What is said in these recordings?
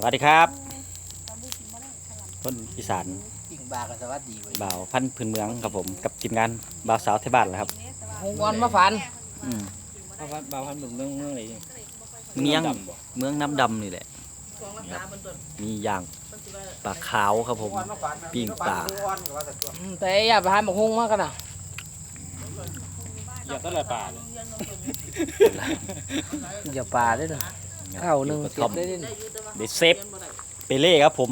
สวัสดีครับคนอีสานกิ่งบาก็สวัสดีเว้ยบ่าวพันธุ์พื้นเมืองครับผมกับทีมงานบ่าวสาวไทยบ้านแหละครับหงอนมาฝันอืมบาวพันบาวพันเมืองเมืองเมืองอะไรนี่เมียงดำบ่เมืองน้ำดำนี่แหละครับมีอย่างปลาขาวครับผมปิ้งปลาอืมแต่อย่าไปหาหมกฮุงมากกันนะอยากตลาดป่าเลยอย่าปลาด้วยนะ ข้าวหนึ่งกระเสียท่อบมได้ดิเดซเซฟเปเล่ครับผม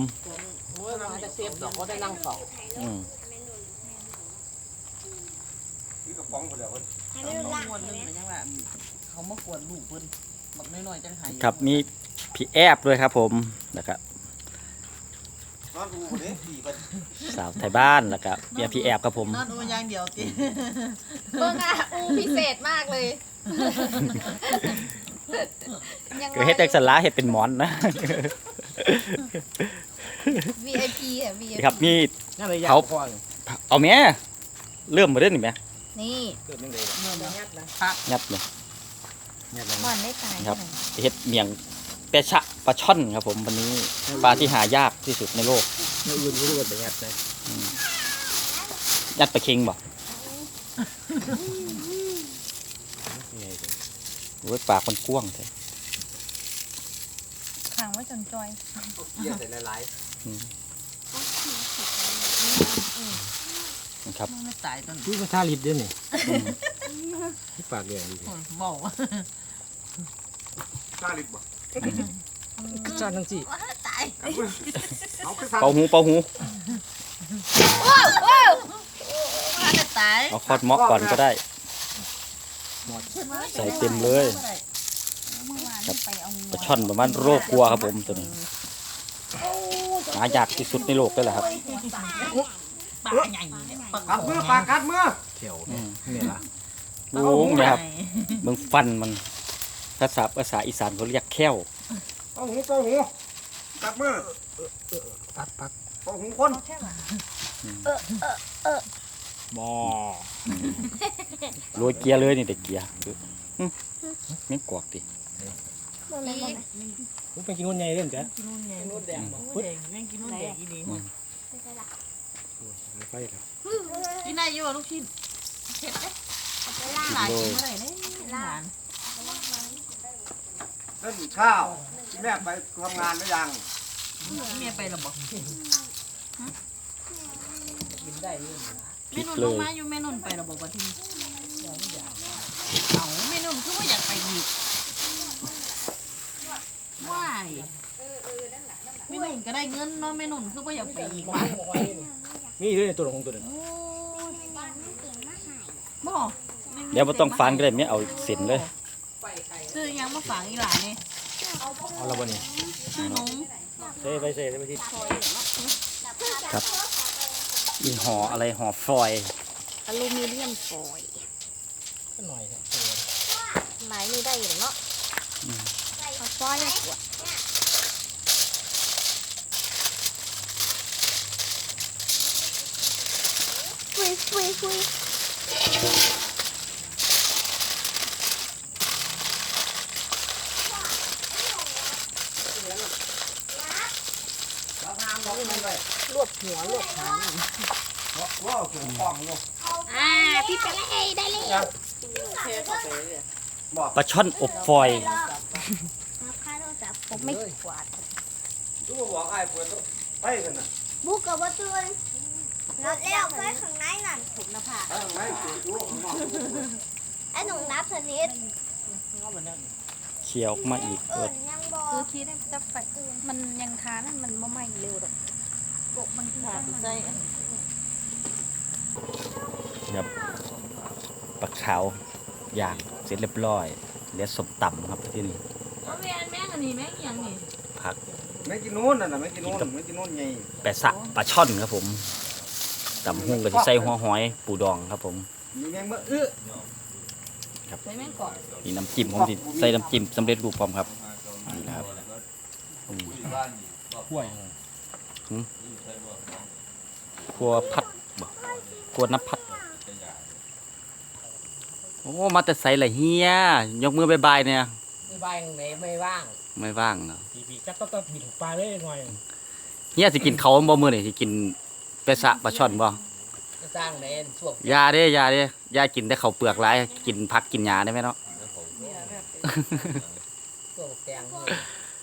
โอ้ยมาจะเสียบดอกก็ได้นั่งเฝ้าอืมให้ไม่รู้ละวันนึงเป็นยังไงเขามากวนลูกเพิ่นบักน้อยๆจังไห้ครับมีพี่แอบด้วยครับผมนะครับสาวไทยบ้านแล้วก็เมียพี่แอบครับผมนอนดูอย่างเดียวติเบิ่งอะอูพิเศษมากเลย ยังคือเฮ็ดแตกสลาเฮ็ดเป็นหมอนนะ VIP อะ VIP ครับมีนั่นเลยอยากเขาพ่อนี่เอาแม่เริ่มมาเด้อนี่แม่นี่เกิดยังไงเมื่อมันยัดนะพักยับเลยม่อนได้ตายครับ เฮ็ดเมียงเปะชะปลาช่อนครับผมวันนี้ปลาที่หายากที่สุดในโลกเมื่ออื่นก็รู้ว่าเป็นยัดเลยยัดปลาเค็งบ่โอ้ยปากมันกว้างแท้ขังไว้จนจอยนะครับมันไม่ตายตอนพี่ก็ท่าลิดด้วยนี่ที่ปากแดงดีบอกว่าก็จ้าทั้งสี่ตายเป่าหูเป่าหูมันจะตายเอาคอดเมาะก่อนก็ได้ ใส่เต็มเลยเมื่อวานไปเอาปลาช่อนประมาณโรคกลัวครับผมตัวนี้หายากที่สุดในโลกเลยแหละครับปลาใหญ่เนี่ยปลากัดมือปากกัดมือเขียวอืมเนี่ยละโอ้งเนี่ยครับเมืองฟันมันภาษาภาษาอีสานเขาเรียกแค้วเอาหูเอาหูกัดมือปักปักเอาหูคน บอโรยเกียร์เลยนี่แต่เกียร์อืมแม่งกวกดิผมไปกินวันใหญ่เล่นจ้ะกินนู่นไงนู่นแดงนู่นแดงแม่งกินนู่นแดงอีนี่ไปครับกินได้อยู่ลูกชิ้นเผ็ดเด้หลายกินเมื่อไหร่เนี่ยหลานเล่นข้าวแม่ไปทำงานหรือยังเมียไปหรอบอกกินได้อยู่ ปิแม่ดนุ่นเลลงย มาอยู่แม่นุ่นไปหรอบอกว่าที่นี่เอาแม่นุ่นคือว่าอยากไปอีกว้ายแม่นุ่นก็ได้เงินเนาะแม่นุ่นคือว่าอยากไปอีกว่ะมีด้วยในตัวของตัวนึงบ่เดี๋ยวไม่ต้องฟันก็ได้เมียเอาเส้นเลยซื้อยังมาฝังอีหลานนี่เอาละวันนี้ซื้อหนงเซ่ไปเซ่ไปที่ มีห่ออะไรห่อฟอยล์อลูมิเนียมฟอยล์ก็หน่อยครับหมายนี่ได้อยู่เนาะเอาฟอยล์กว่าฟุยฟุยฟุย รวบหัวรวบหางว้าวสูงฟองอยู่อ่าพี่ไปเลยได้เลยปลาช่อนอบฟอยล์ผมไม่กวาดดูบอกไอ้เปิดไปกันนะบุกกับวัตถุนนัดแล้วไปข้างในนั่นถูกนะพ่ะไปข้างในเปิดดูข้างนอกไอ้หนุ่มนับชนิดเคี่ยวออกมาอีกเอิเปิดญยังบอคือคิดจะไปมันยังทานมันบ่ไหม้เร็วหรอกปก มันขาดใจครับปลาขาวย่างเสร็จเรียบร้อยเหลือสมตำครับที่นี่เอาแม่นแม่งอันนี้แม่งอีหยังนี่ผักไม่กินนู้นน่ะนะไม่กินนู้นไม่กินนู้นไงแปะสะปลาช่อนครับผมตำหุ่งกับที่ใส่หัวหอยปูดองครับผมมีแมงมืออื้อใส่แม่งกอดนี่น้ำจิ้มผมที่ใส่น้ำจิ้มสำเร็จรูปพร้อมครับนี่นะครับอืมห้วย ครัวพัดบ่ครัวน้ำพัด โอ้ มาแต่ใส่ละเฮีย ยกมือบายบายเนี่ยมไม่ว่างไหนไม่ว่างไม่ว่างเนาะปีปีก็ต้องต้องบินปลาได้หน่อยเฮียสิกินเขาวบ่มื้อนี่สิกินเป็ดสะปลาช่อนบ่จะสร้างในส่วนยาเด้ยาเด้ยากินแต่ข้าวเปลือกหลาย กินผักกินหญ้าได้ไหมเนาะส่วนแตงนี่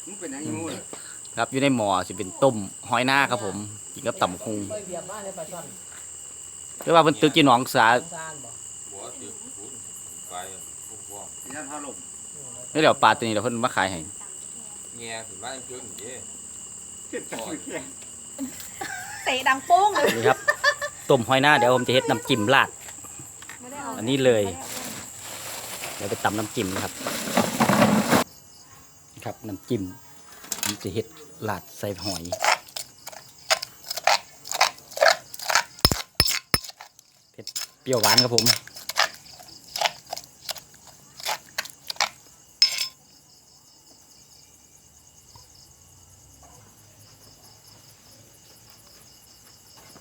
มันเป็นอย่างนี้มูน ครับอยู่ในหม้อสิเป็นต้มหอยหน้าครับผมกินกับตำคุงไปเบียบบ้านในปลาช่อนหรือว่าเพิ่นตึกกี่หนองสาสงสารบ่หัวติดฝุ่นไปพุ่งพวงย่านพาลมนี่เดี๋ยวปลาตัวนี้เดี๋ยวเพิ่นมาขายให้แง่ถึงบ้านเกินเย่เจ็บจังเลยเตะดังโป้งเลยนี่ครับต้มหอยหน้าเดี๋ยวผมจะเฮ็ดน้ำจิ้มราดไม่ได้เอาอันนี้เลย เดี๋ยวไปตำน้ำจิ้มนะครับ ครับน้ำจิ้มผมจะเฮ็ด ราดใส่หอย เผ็ดเปรี้ยวหวานครับผม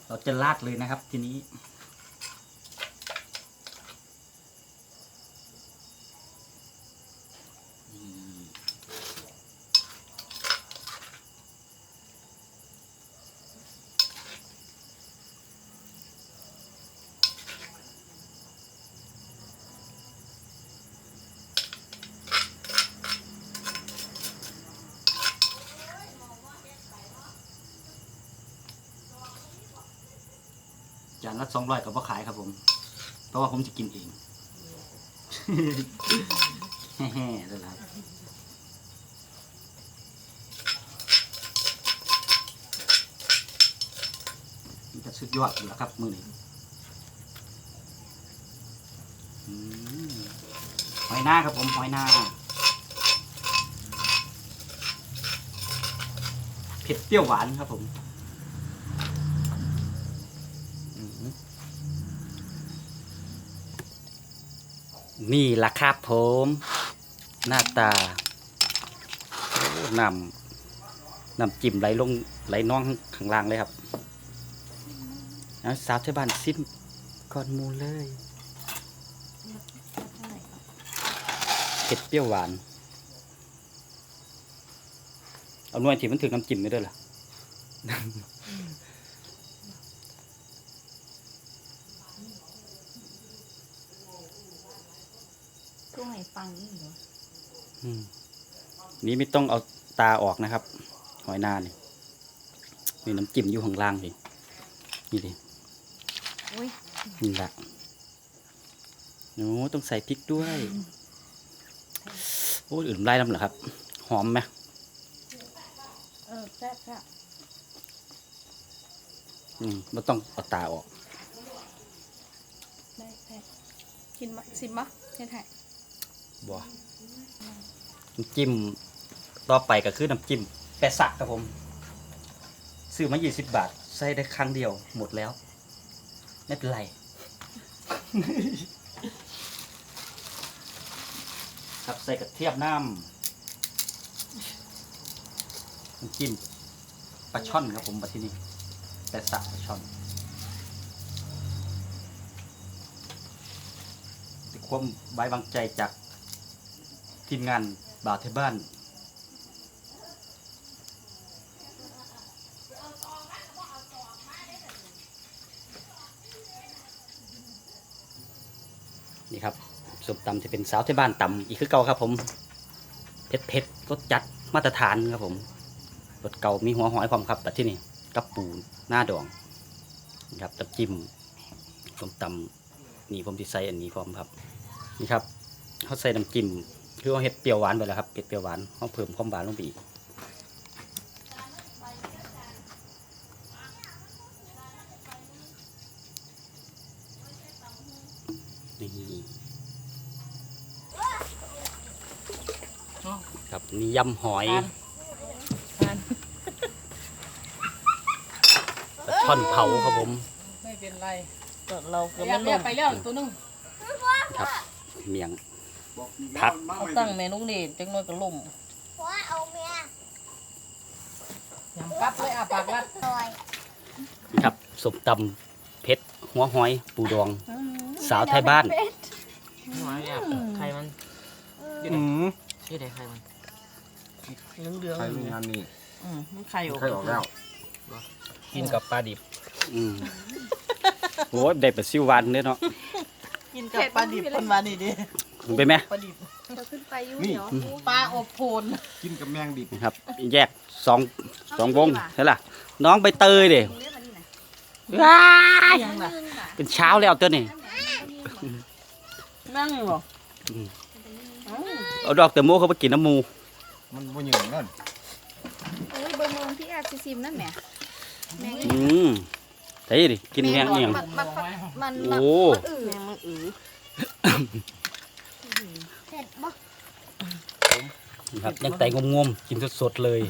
เราจะราดเลยนะครับทีนี้ องร้อยกับว่าขายครับผม เพราะว่าผมจะกินเองแฮ่ๆแล้วครับมันจะสุดยอดอยู่แล้วครับมือนี้หอยหน้าครับผมหอยหน้าเผ็ดเปรี้ยวหวานครับผม นี่ละครับผม หน้าตาโอ้นำนำจิ้มไหลลงไหลน้องข้างล่างเลยครับเอาสาวเทบ้านซิมก่อนมูเลยเผ็ดเปรี้ยวหวาน เอาหน่วยที่มันถึงน้ำจิ้มไม่ได้วยล่ะก็ให้ฟังนี่เหรออืมนี่ไม่ต้องเอาตาออกนะครับ หอยนางนี่มีน้ำจิ้มอยู่ข้างล่างนี่นี่ดิอุ้ยนี่ละโอ้ต้องใส่พริกด้วย โอ้อื่นไล่ลำเหรอครับ หอมไหมเออแซ่บแซ่บอืมไม่ต้องเอาตาออก ได้ได้กินมะสิมะเฮ็ดให้ บัวน้ำจิ้มต่อไปก็คือน้ำจิ้มแปะสะครับผม ซื้อมา 20 บาท ใส่ได้ครั้งเดียวหมดแล้ว ไม่เป็นไร ครับใส่กระเทียมน้ำน้ำจิ้มปลาช่อนครับผมมาที่นี่แปะสะปลาช่อนความไว้วางใจจาก ทีมงานบาวเทบ้านนี่ครับส้มตำจะเป็นสาวที่บ้านตำอีกคือเก่าครับผมเผ็ดเผ็ดรสจัดมาตรฐานครับผมรสเก่ามีหัวหอยพร้อมครับแต่ที่นี่กับปูหน้าดองนี่ครับตับจิ้มส้มตำนี่ผมที่ใส่อันนี้พร้อมครับ นี่ครับเขาใส่น้ำจิ้ม คือเขาเห็ดเปรี้ยวหวานไปแล้วครับเผ็ดเปรี้ยวหวานเขาเพิ่มความหวานลงไปอีกนี่ครับนี่ยำหอยทานปลาช่อนเผาครับผม ไม่เป็นไรก็เราก็เรียไม่กลเรียกงไปแล้วตัวหนึงครับเมียง บอกพักมาเอาไม่ตั้งเมนูนี่จังน้อยก็ล่มยำกับเลยอะปากรัดนี่ครับสมตำเผ็ดหัวหอย ปูดอง สาวไทยบ้านหอยอะใครมันอืมเชชื่อใดใครมันเหลืองเหลืองใครมีงานนี่อืมมันไข่ออกใครออกแล้ว กินกับปลาดิบ อืมโอ้ยได้ปลาซิวหวานเด้อเนาะกินกับปลาดิบคนวานี่ดิ ไปไหมปลาดิบเราขึ้นไปอยู่เหนียวปลาอบโพนกินกับแมงดิบนะครับ แยกสองสองวงใช่ล่ะ น้องใบเตยเด้เรียกมานี่นะว้ายยังล่ะเป็นเช้าแล้วตัวนี่นั่งอยู่บ่เอาดอกเตโมเขาไปกินน้ำมู มันบ่เหนื่อยนั่นเอ้ยเบอร์โมงที่อาจจะซิมนั่นแหละแมงอืมใช่ดิกินแมงเอียงมันมันมันโอ้มันอืดแมงมันอือ เผ็ดบ่ครับยังไตงมๆกินสดๆเลย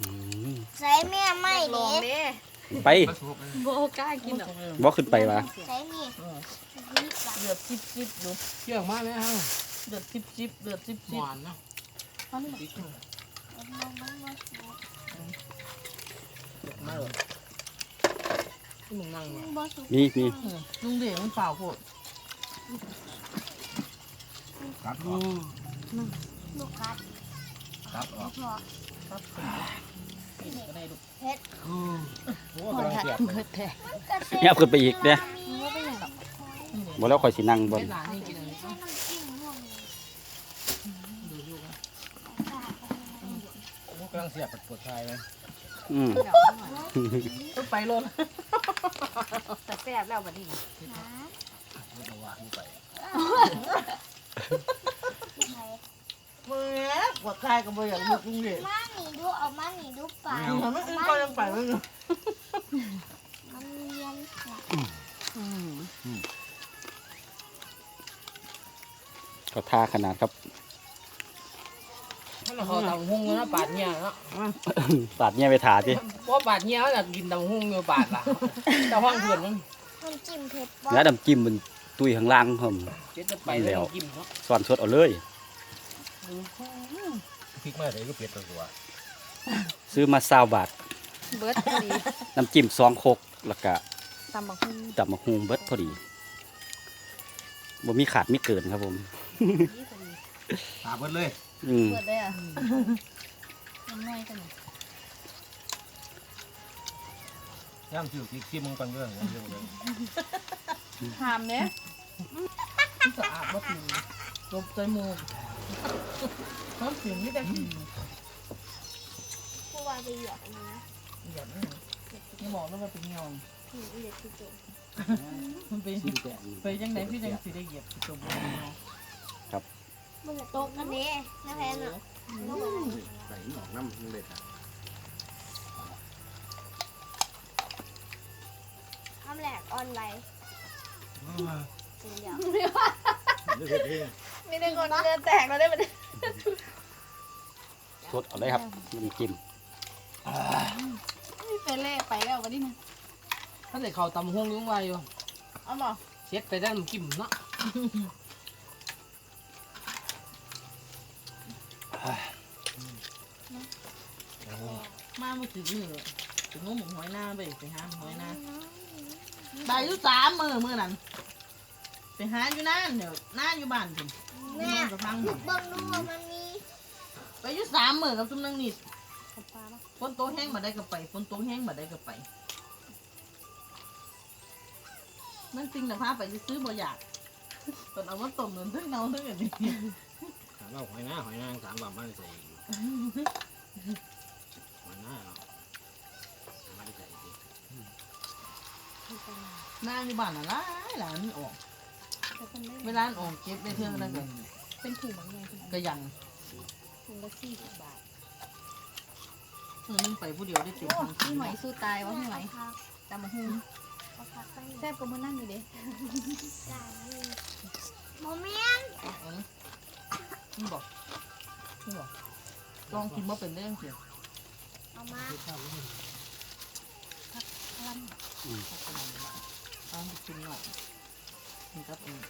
อืมใส่แม่ไม่ลเด็องกเด้ไปโบกล้ากินหรอกบ่ขึ้นไปวะใส่นี่เดือดซิบซิบดูเกี่ยงมากไหมฮะเดือดซิบซิบเดือดซิบซิบหวานนะมาเลยที่มึงนั่งอยู่มีมีลุงเดี๋ยวมันเปล่าโพดกั ดออกลูกคัดกัดออกพอครับกินก็ได้ดูโอ้กำลังเสียบเลยแท้เนี่ยเอาขึ้นไปอีกเนี่ยมันก็เป็นอย่างแบบบ่แล้วค่อยสินั่งบนกำลังเสียบปวดชายเลยอืมไปลดแต่แซ่บแล้วบัดนี้ เมื่อปวดคายก็บ่อยากลุกลุงเดี๋ยวมาหนีดูเอามาหนีดูปลาทำไมอื่นก็ยังไปไม่รู้มันเรียนก็ท่าขนาดครับมันเขาตำหุงนะปาดเนี่ยเนาะปาดเนี่ยไปถาดิเพราะปาดเนี่ยอยากกินตำหงอยู่ปาดล่ะแต่ห้องเพื่อนมันจิ้มเผ็ดบ่แล้วน้ำจิ้มมัน ตุยข้างล่างผมเจ็ดจะไปแล้วกินเนาะสอนสดเอาเลยพริกมาเลยก็เผ็ดตัวซื้อมาซาวบาทเบิร์ดพอดีน้ำจิ้มซองโคกแล้วก็ตำบักหุ่งจับมาฮูงเบิดพอดีบ่มีขาดมีเกินครับผมตาเบิดเลยอืมเบิร์ดได้อะมันน้อยกันย่ำสิวพริกซิมึงกันเรื่องเรื่องเลย หามเนี้ยสะอาดบ่ถึงจบใจมูกน้ำเสียงนี่แต่กินผู้ว่าจะหยอกนะแบบนี้นี่บอกแล้วว่าเป็นเงาหนูเรียกที่ตัวมันเป็นไปยังไงพี่ยังสิได้เหยียบจบเงามันจะตกกันเด้นะแพนอะใส่หนองน้ำมันเลยค่ะทำแหลกออนไลน์ ม่ได้คนเลือดแตกเราได้บัดนี้สดเอาเลยครับน้ำจิ้มไปเล่ไปแล้วบัดนี้นะถ้าใส่เขาตำหงยุ่งไวอยู่เอาบ่เช็ดไปด้านมันกิ่มเนาะมาเมื่อกี้นี่เลยถึงงมหอยหน้าไปไปหาหอยหน้าได้อยู่สามมือมือนั้น ไปหาอยู่นั่นเดี๋ยวหน้าอยู่บ้านคุณแม่จะพังลูกเบิ้งดูว่ามันมีไปอยู่สามมือกับซุมนังนิดฝนโตกแห้งมาได้ก็ไปฝนโตกแห้งมาได้ก็ไป นั่นจริงแต่พาไปซื้อบ่อยากตอนเอามาต้มเหมือนเพิ่งเนาเพิ่งอย่างนี้ถามว่าหอยหน้าหอยนางสามบาทมันใส่หอยหน้าเนาะมันใส่ดิหน้าอยู่บ้านน่ะหลายหลานมันออก เวลามันออกเก็บได้เท่านั้นก็เป็นถุงบางอย่างก็ยังถุงละสี่สิบบาทเออมันไปผู้เดียวได้เต็มโอ้ทั้งพี่หอยสู้ตายวะพี่หอยพักตำบักหุ่งพักไปแซ่บกว่ามื้อนั่นอยู่เด้จ่ายนี่โมเมนต์เออมันบอกมันบอกลองกินมาเป็นได้ยังเสียเอามาลองกินหน่อย นี่ครับอืม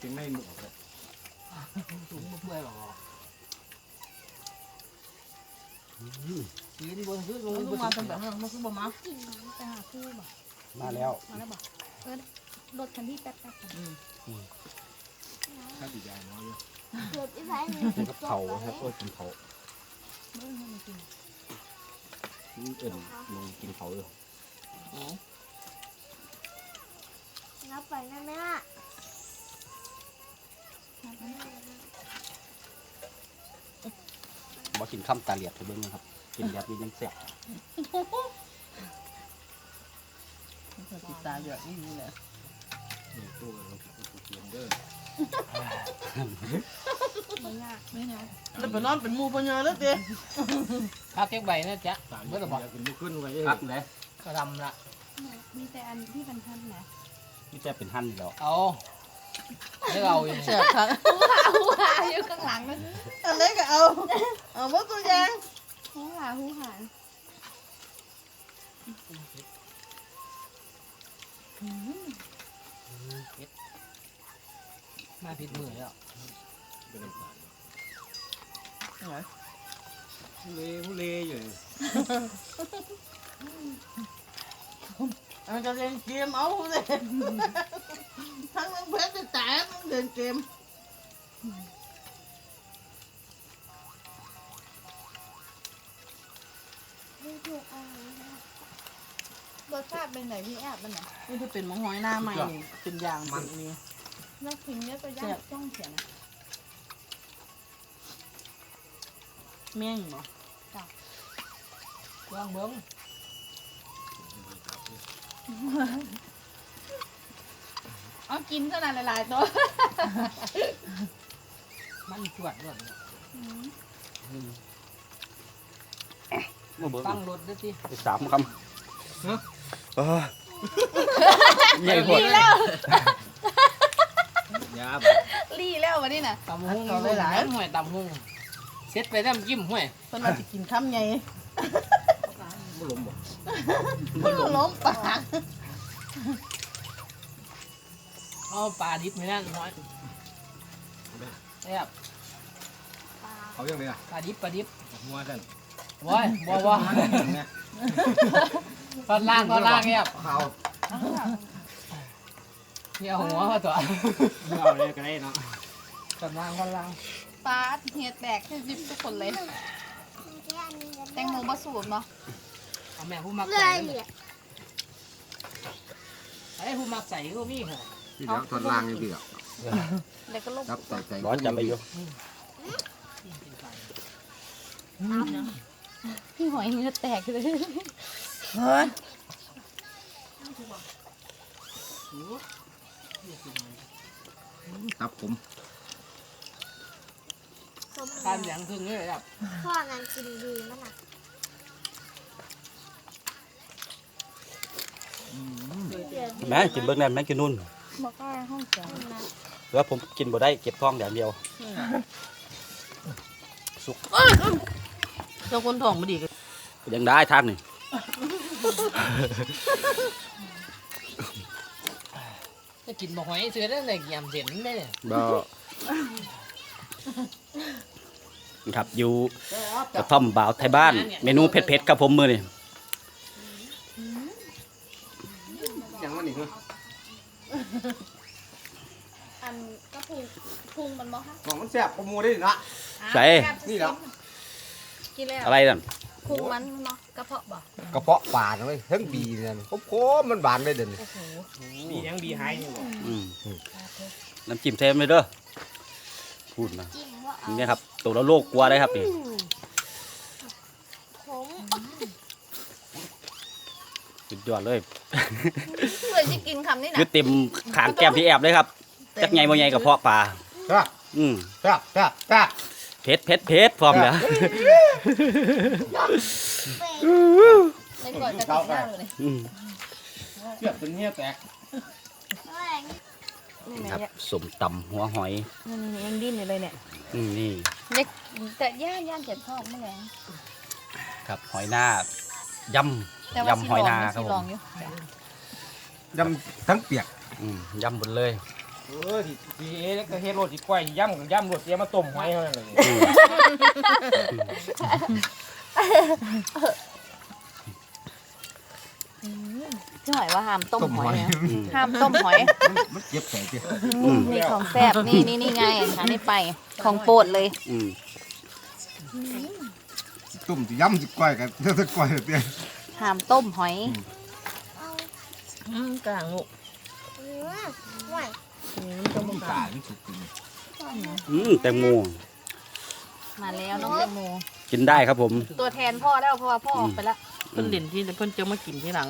กินไม่หมดเลยถุงมาเพื่อยหรอกกินบนซื้อลงมาเป็นแบบนั้นมันคือบ่มากินน้ำไปหาคู่บ่มาแล้วมาแล้วบอกเออรถคันที่แป๊บแป๊บถ้าติดยาน้อยอยู่เกิดที่ไหนกินกับเผาครับเออกินเผาอืม เอิ่นลงกินเผาอยู่นับไปนะแม่บ่กินข้ามตาเหลียดไปเบิ่งนะครับ กินแบบนี้ยังแซ่บติดตาเยอะนี่นี่แหละนี่ตู้กันลงเกียนเด้อ ไม่ยากไม่นะแล้วไปนอนเป็นหมูพญาแล้วเด้พักแก้ใบนะจ๊ะตามเมื่เมื่ออไหร่กินไม่ขึ้นไว้พักเลยก็ทำละมีแต่อันที่พันทันนะนี่จะเป็นหั่นแล้วเอาเลือกเอาอยู่เสียบครับหูหาหูหาอยู่ข้างหลังเลยอะไรก็เอาเอาว่าตัวอยางหูหาหูหามาผิดมือแล้ว เป็นน้ำตาลผู้เล่ผู้เล่อยู่ มันจะเล่นเกมเอาเลยทั้งเรื่องเพชรจะแตกมันเล่นเกมไม่ถูกอะไรนะรสชาติเป็นไหนพี่แอบมันไหนนี่ที่เป็นหมองหอยหน้าใหม่นี่เป็นอย่างมันนี่นักพิมพ์เนี่ยก็ย่างจ้องเขียนนะ แม่งบ่ลองเบิ้งเอากินขนาดหลายๆตัวมันจวดด้วยมาเบิ่งตั้งรถด้วยสิไปสามคำเออใหญ่กว่ายาบรีแล้ววันนี้น่ะตำหุ้งหลายห่วยตำหุ้ง เซ็ตไปน้ำจิ้มห่วยเพิ่นมาจะกินข้ามใหญ่ไม่ล้มบ่มันล้มปากเอาปลาดิบไม่นั่นน้อยแอบเขายังไงอะปลาดิบปลาดิบหัวกันว้ายบ่บ่เนี่ยตอนล่างตอนล่างแอบเขาเหี่ยวหัวมาตัวเอาเลยก็ได้เนาะตอนล่างตอนล่าง ปลาเหียแตกให้ซิบทุกคนเลยแค่อันนี้กันแตงโมบะสูบเนาะเอาแม่ผู้มักเลใส่ยเนี่ยไอ้ผู้มักใส่ก็มีเหรอพี่แล้วทอดล่างอยู่พี่อะแล้วก็ลบครับใส่ใส่ร้อนจะไปอยู่พี่หอยเหียแตกเลยเฮ้ยตับผมผ มการเหลียงครึ่งเลยครับพ่อนั้นกินดีมากนะแม่กินเบิ่งได้แม่กินนู่นบอกว่าห้องสองหรือว่าผมกินบ่ได้เก็บท้องอย่างเดียวเจ้าคนท้องบ่ดีก็ยังได้ท่านนี่จะกินบ่หอยเสือได้เลยยำเส้นได้เลยบ่ ครับอยู่กระท่อมบ่าวไทยบ้าน เมนูเผ็ดๆกับผมมื้อนี่อย่างว่านี่คืออันก็พุงพุงมันบ่คะของมันแซ่บกว่าหมูได้ดินะใส่นี่เหรอกินแล้วอะไรนั่นพุงมันเนาะกระเพาะบ่กระเพาะปลาเว้ยทั้งบีเนี่ยโค้มมันบานได้เด่นบียังบีหายนี่บ่อืมน้ำจิ้มเทมเลยเด้อ พูดนะจิ้มว่าเอานี่ครับตัวละโลกกลัวได้ครับนี่ผมสุดยอดเลยเพื่อจะกินคำนี่ยืนะดเต็มขางแก้มพี่แอบเลยครับจักไงบ่ไงกับเพาะปลาครับอืมครับครับครับเผ็ดเผ็ดเผ็ดพร้อมแล้วในก่อนจะกินหน้าเลยอืมเกือบจนเหี้ยแตกแรง นี่แม่ครับสมตำหัวหอยนี่ยังดิ้นอยู่เลยเนี่ยอืมนี่เล็กแต่ย่านย่านเจ็บท้องไม่แรงครับหอยหน้ายำแต่ว่ายำหอยนาคสิรับลผองมอยู่ยำทั้งเปียกอืมยำหมดเลยเออที่ที่เอ๊ะก็เฮ็ดโรดที่ก้อยย่ำกับย่ำโรดเสียมาต้มหอยเท่านั้นเลยอืม พี่หอยว่าห้ามต้มต้มหหออยยนะอืมห้ามต้มหอย มันเจ็บใส่เจ้อืมนี่ของแซ่บนี่นี่นี่ไงหานี่ไปของโปรดเลยอืมตุ่มสิย่ำสิก้อยกันเท่าสิก้อยเตี้ยห้ามต้มหอยอืมกลางลูกอืมไหวอืมมันจะบ่กตาลางนี่สุกจริงอืมแตงโมมาแล้วน้องแตงโมกินได้ครับผม ตัวแทนพ่อแล้วเพราะว่าพ่อออกไปแล้วเพิ่นเด่นที่เพิ่นจะมากินที่หลัง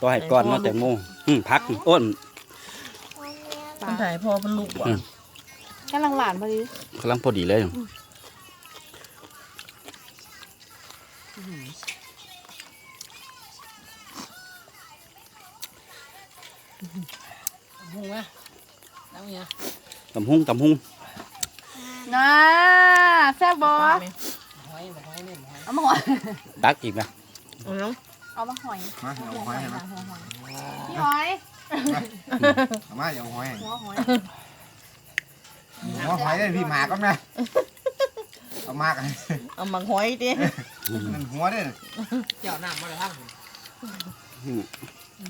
ก็ให้ก้อนเนาะแตงโมอืมพักอ้นเพิ่นถ่ายพ่อเพิ่นลูกบ่อืมกำลังหลานพอดีกำลังพอดีเลยหุงไหมแล้วเนี่ยตำหุ้งตำหุ้งนะแซ่บบอหอยหอยเนี่ยหอยเอามาหอยตักอีกนะ เอาเนาะเอามาหอยมาเอาหอยให้นะพี่หอยเอามาอย่าเอาหอยให้หัวหอยหัวหอยได้พี่หมาก็นะเอามากให้เอามังหอยตินั่นหัวเด้อเจียวน้ำมาเลยทั้ง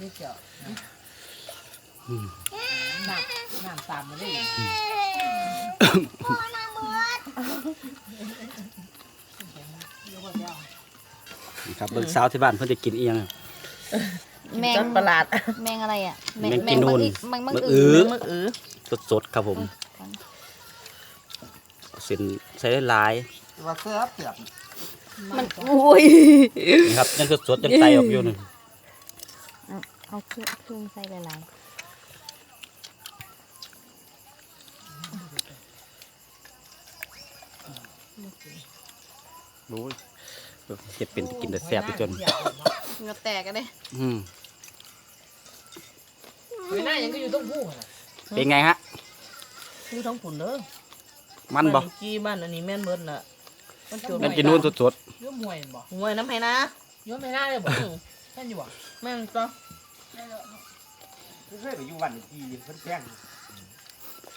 นี่เจียวน้ำน้ำตามมาได้นี่ ครับเบิ่งสาวที่บ้านเพิ่นจะกินเอียง แมงจัดประหลาดแมงอะไรอะแมงกินนูนแมงมังมะอือื้ออมึกอือสดๆครับผมเส้นใส่หลายว่าเสื้อเปียกมันอุ้ยๆนี่ครับยังสดๆยังไตออกอยู่นี่เอาเครื่องเครื่องใส่หลายรู้ เฮ็ดเป็นกินแต่แซ่บไปจนๆเหงือแตกกันเลยอืมหอยหน้ายังก็อยู่ต้องพูดเป็นไงฮะคือท้องฝุ่นเด้อมันบ่บ้ากี้บ้านอันนี้แม่นเบิดน่ะมันจบแมันกินนู่นสดยุ่มหวยบ่หวยน้ำให้นะยุ่มไม่น่าเลยบ่แค่อยู่บ่แม่นจ้ะเคยไปอยู่วันจีเพิ่นแป้ง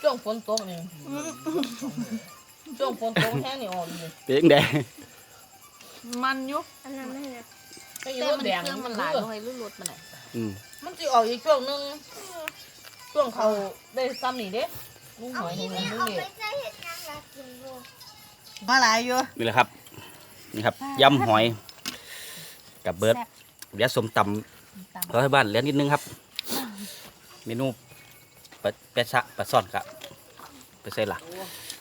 ช่วงฝนตกนี่ช่วงฝนตกแห้งนี่อ่อนนี่ๆเป็นแดง มันอยุอันนั้นไม่นะไอ้แต่รถมันแดเคงรื่องมัมันนหหลาลายยเลเลยยรุ่นรถมันไหนอืมมันจะออกอีกช่วงหนึงช่วงเขาได้ซ้ำนี่เด้ลุงหอยให้มันดูเอานี่ไปใส่เห็ดนางรากินดูมาหลายอยู่นี่แหละครับ นี่ครับยำหอย กับเบิร์ดเดี๋ยวสมตำเราให้บ้านเหลือนิดนึงครับ เมนูปลาเป็ดชะปลาซ่อนครับไปใส่หลัก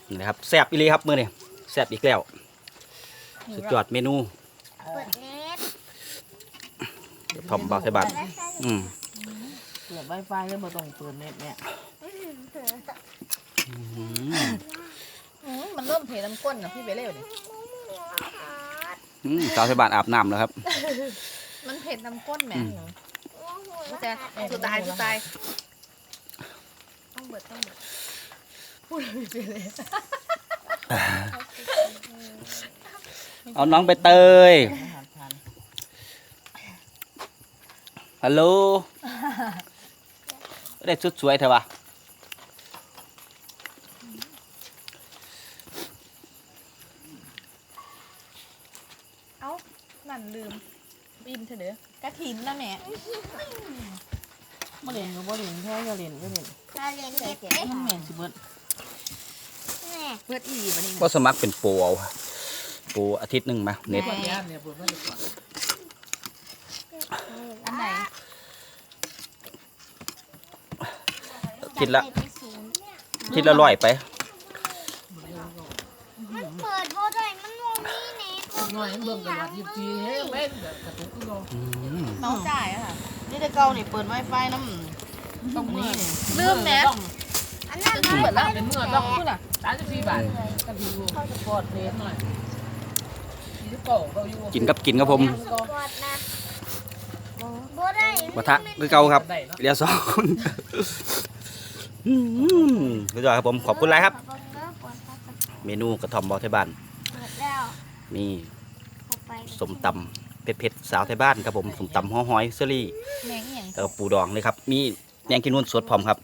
นี่นะครับแซ่บอีหลีครับมื้อนี้แซ่บอีกแล้ว สุดยอดเมนูเปิดเน็ตเดี๋ยวทอมบ่าวใส่บ้านแล้วใส่อืมเปิดไวไฟก็บ่ต้องเปิดเน็ตเนี่ยอื้อหืออืมอืมมันเริ่มเทน้ำก้นนะพี่ไปเร็วดิอืมสาวใส่บ้านอาบน้ำแล้วครับ มันเผ็ดน้ำก้นแหมอืมมันจะสุดตายสุดตายต้องเบิดต้องเบิดพูดเลยไปเลย เอาน้องไปเตยฮัลโหลได้ชุดสวยเถอะวะเอ้านั่นลืมบินเถอะเด้อกระถินนะแหม่บ่เล่นก็บ่เล่นแค่จะเล่นก็เล่นเราเรียนเห็ดเด้มันแม่นสิเบิดแม่เบิดอีหลีบันนี้ก็สมัครเป็นโปรเอาโปรอาทิตย์หนึ่งมาเน็ตเปิดเนี่ยเนี่ยเปิดมาเลยก่อนอันไหนทิตย์ละไปศูนย์ทิตย์ละร้อยไป มันเปิดบ่ได้มันมองนี่เน็ตหน่อยเบิ่งกันว่ายิบทีเฮ้ยแม่แบบกระตุกก็น้องจ่ายอะค่ะ นี่แต่เก่านี่เปิดไวไฟนำต้องนี่ลืมแหมอันนั้นจะเปิดละเป็นเมื่อต้องพูดอะสามสิบสี่บาทกันดูกดเน็ตหน่อยยี่สิบเก้าเขาอยู่ กินกับกินครับผมกดนะบ่ได้มาทะคือเก่าครับได้เนาะเดี๋ยวสองคนอืมสุดยอดครับผมขอบคุณหลายครับ เมนูกระท่อมบอไทยบ้านเปิดแล้วนี่เข้าไปสมตำเผ็ดๆสาวไทยบ้านครับผมสมตำห่อหอยเซอรี่แมงอหย่างแล้วก็ปูดองเลยครับ มีแยงกินนุ่นสดพร้อมครับ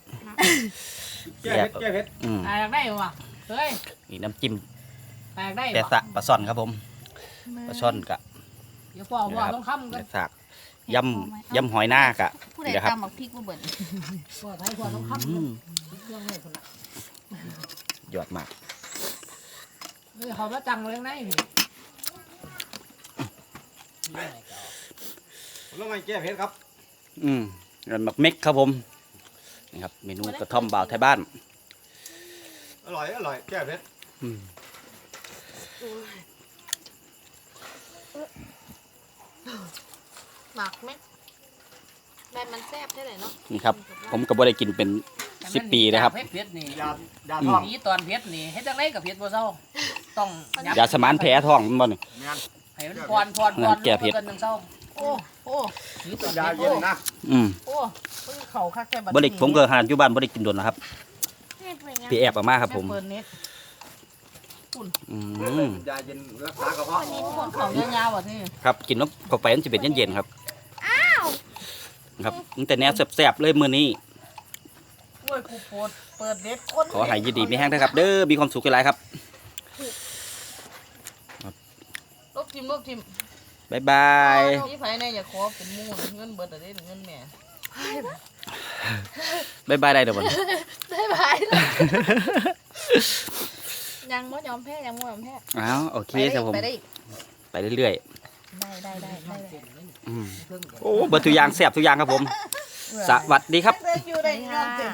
แก้เผ็ดแก้เผ็ดอืมแตกได้ว่ะเฮ้ยนี่น้ำจิ้มแตกได้แปะว่ะสะปลาซ่อนครับผม ปลาซ่อนกับเดี๋ยวพ่อพ่อต้องค้ำกัแปะนสะยำยำหอยนากะผู้ใดเดี๋ยวครับตำบักพริกบ่เบิ่นพวกไทยพวกต้องขับอืมเครื่องให้คนละยอดมากเฮ้ยเขาก็จังเลยไงพี่แล้วมันแก้เผ็ดครับ อืมกันหมักเม็กครับผมนี่ครับ เมนูกระท่อมบ่าวไทยบ้าน อร่อย อร่อย แก้เผ็ดอืม หมักไหมได้มันแซ่บได้เลยเนาะนี่ครับ ผมก็บ่ได้กินเป็นสิบปีนะครับเพชรเพชรนี่ยาดาท้องนี่ตอนเพชรนี่เฮ็ดจังไดกับเพชรบ่เศร้าต้องยาสมานแผลท้องมันบ่นี่งานให้มันพรพรพรแก้เพชรกินจังเศร้าโอ้โอ้นี่ตอนยาเพชรเย็นนะอืมโอ้เพิ่งเขาคักแค่บัดบ่ได้ผมก็หาอยู่บ้านบ่ได้กินโดนแล้วครับให้เปิดยังพี่แอบเออกมาครับผมเปิดเน็ต อืมยาเย็นรักษากระเพาะคนเขายาวๆแบบนี้ครับกินแล้วเข้าไปมันจะเป็นเย็นๆครับครับตั้งแต่แนวแซ่บๆเลยมื้อนี้โอ้ยกูโพดเปิดเน็ตคนขอให้ยินดีมีแห้งนะครับ เด้อมีความสุขหลายๆครับลบทิมลบทิมบ๊ายบายนี่ไผเนี่ยอย่าขอเป็นหมู่เงินเบิดอะไรเงินแม่บ๊ายบายได้เด้อบ่นได้บายแล้ว ยังบ่ยอมแพ้ยังบ่ยอมแพ้อ้าวโอเคไปได้ครับผม ไปได้อีกไปเรื่อยได้ได้ได้ได้ได้ๆอืมโอ้เบิดทุกอย่างแซ่บทุกอย่างครับผม สวัสดีครับอยู่ได้งานเต็ม